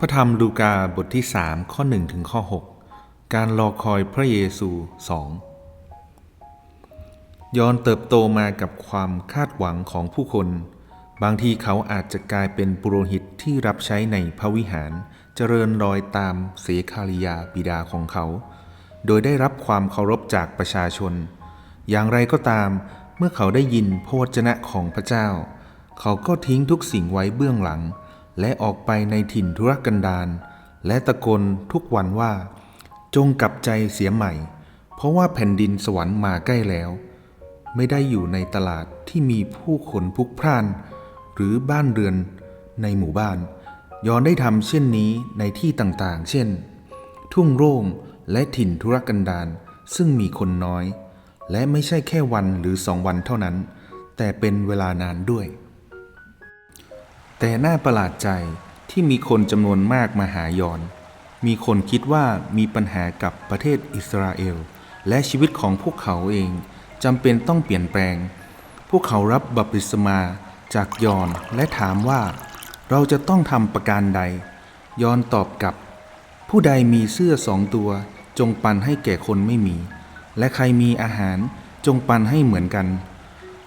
พระธรรมลูกาบทที่ 3 ข้อ1ถึงข้อ 6 การรอคอยพระเยซู 2 ยอนเติบโตมากับความคาดหวังของผู้คน บางทีเขาอาจจะกลายเป็นปุโรหิตที่รับใช้ในพระวิหาร เจริญรอยตามเสคาริยาบิดาของเขา โดยได้รับความเคารพจากประชาชน อย่างไรก็ตาม เมื่อเขาได้ยินพระวจนะของพระเจ้า เขาก็ทิ้งทุกสิ่งไว้เบื้องหลัง และออกไปในถิ่นธุรกันดารและตะโกนทุกวันว่า จงกลับใจเสียใหม่ เพราะว่าแผ่นดินสวรรค์มาใกล้แล้ว ไม่ได้อยู่ในตลาดที่มีผู้คนพลุกพล่าน หรือบ้านเรือนในหมู่บ้านยอนได้ทำเช่นนี้ในที่ต่างๆ เช่น ทุ่งโร่งและถิ่นธุรกันดารซึ่งมีคนน้อย และไม่ใช่แค่วันหรือสองวันเท่านั้น แต่เป็นเวลานานด้วย แต่น่าประหลาดใจที่มีคนจำนวนมากมาหายอน มีคนคิดว่ามีปัญหากับประเทศอิสราเอล และชีวิตของพวกเขาเองจำเป็นต้องเปลี่ยนแปลง พวกเขารับบัพติศมาจากยอนและถามว่า เราจะต้องทำประการใด ยอนตอบกลับ ผู้ใดมีเสื้อสองตัวจงปันให้แก่คนไม่มี และใครมีอาหารจงปันให้เหมือนกัน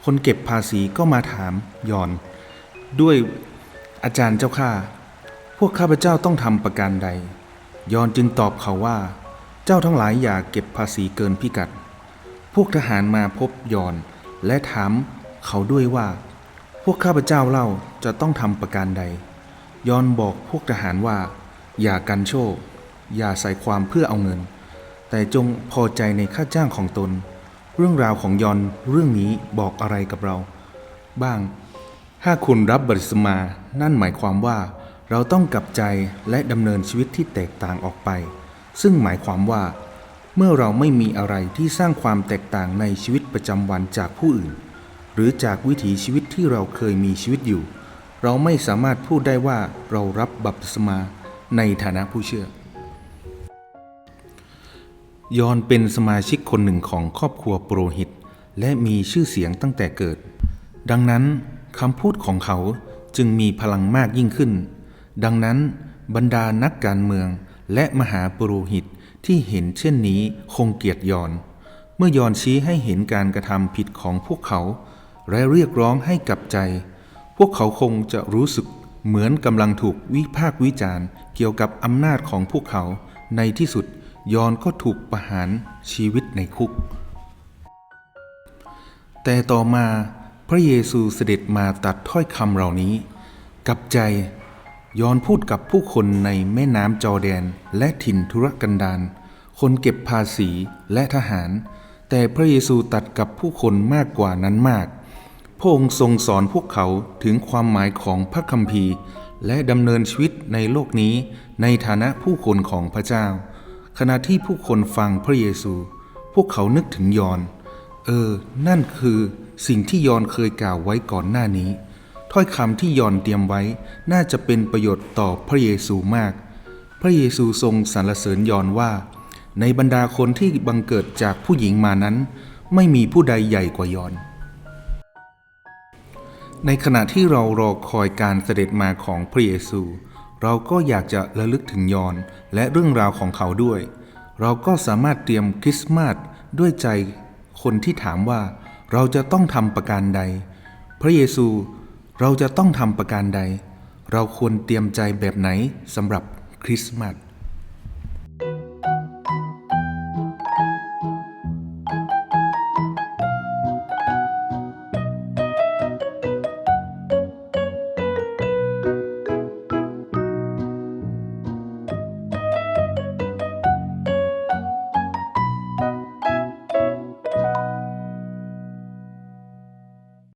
คนเก็บภาษีก็มาถามยอน ด้วย อาจารย์เจ้าข้าพวกข้าพเจ้าต้องทำประการใด ยอนจึงตอบเขาว่า เจ้าทั้งหลายอย่าเก็บภาษีเกินพิกัด พวกทหารมาพบยอนและถามเขาด้วยว่า พวกข้าพเจ้าเล่าจะต้องทำประการใด ยอนบอกพวกทหารว่า อย่ากันโชค อย่าใส่ความเพื่อเอาเงิน แต่จงพอใจในค่าจ้างของตน เรื่องราวของยอนเรื่องนี้บอกอะไรกับเรา บ้าง ถ้าคุณรับบัพติศมา นั่นหมายความว่า เราต้องกลับใจและดำเนินชีวิตที่แตกต่างออกไป ซึ่งหมายความว่า เมื่อเราไม่มีอะไรที่สร้างความแตกต่างในชีวิตประจำวันจากผู้อื่น หรือจากวิถีชีวิตที่เราเคยมีชีวิตอยู่ เราไม่สามารถพูดได้ว่าเรารับบัพติศมาในฐานะผู้เชื่อ ยอนเป็นสมาชิกคนหนึ่งของครอบครัวโปรหิต และมีชื่อเสียงตั้งแต่เกิด ดังนั้น คำพูดของเขาจึงมีพลังมากยิ่งขึ้น ดังนั้นบรรดานักการเมืองและมหาปุโรหิตที่เห็นเช่นนี้คงเกลียดยอน เมื่อยอนชี้ให้เห็นการกระทำผิดของพวกเขา และเรียกร้องให้กลับใจ พวกเขาคงจะรู้สึกเหมือนกำลังถูกวิพากษ์วิจารณ์ เกี่ยวกับอำนาจของพวกเขา ในที่สุดยอนก็ถูกประหารชีวิตในคุก แต่ต่อมา พระเยซูเสด็จมาตัดถ้อยคำเหล่านี้ กับใจยอนพูดกับผู้คนในแม่น้ำจอแดนและถิ่นธุรกันดารคนเก็บภาษีและทหาร แต่พระเยซูตัดกับผู้คนมากกว่านั้นมาก พระองค์ทรงสอนพวกเขาถึงความหมายของพระคัมภีร์ และดำเนินชีวิตในโลกนี้ในฐานะผู้คนของพระเจ้า ขณะที่ผู้คนฟังพระเยซู พวกเขานึกถึงยอน เออ นั่นคือ สิ่งที่ยอนเคยกล่าวไว้ก่อนหน้านี้ ถ้อยคำที่ยอนเตรียมไว้น่าจะเป็นประโยชน์ต่อพระเยซูมาก พระเยซูทรงสรรเสริญยอนว่า ในบรรดาคนที่บังเกิดจากผู้หญิงมานั้น ไม่มีผู้ใดใหญ่กว่ายอน ในขณะที่เรารอคอยการเสด็จมาของพระเยซู เราก็อยากจะระลึกถึงยอนและเรื่องราวของเขาด้วย เราก็สามารถเตรียมคริสต์มาสด้วยใจคนที่ถามว่า เราจะต้องทำประการใด พระเยซูเราจะต้องทำประการใด เราควรเตรียมใจแบบไหนสำหรับคริสต์มาส